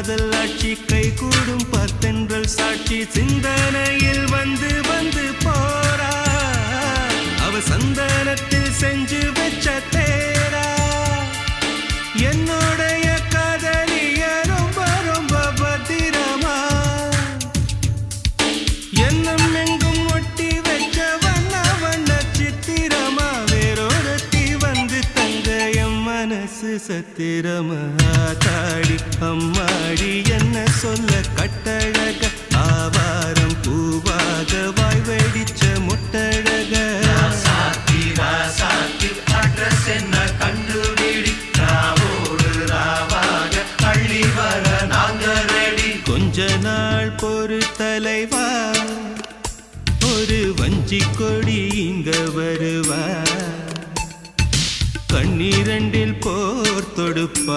காதல் ஆட்சி கை கூடும் பார்த்தென்றல் சாட்சி சிந்தனையில் வந்து வந்து போரா அவ சந்தனத்தில் செஞ்சு வச்ச தேரா. என்னுடைய காதலிய ரொம்ப ரொம்ப பத்திரமா. என்ன மனசு சத்திரமா தாடி அம்மாடி என்ன சொல்ல கட்டழக? ஆவாரம் பூவாக வாய் வெடிச்ச முட்டழக. என்ன கண்டுபிடி ராவோடு ராவாக அள்ளி வர நாங்க ரெடி. கொஞ்ச நாள் பொறு தலைவா ஒரு வஞ்சி கொடி இங்க வருவா. கண்ணீரண்டில் போர் தொடுப்பா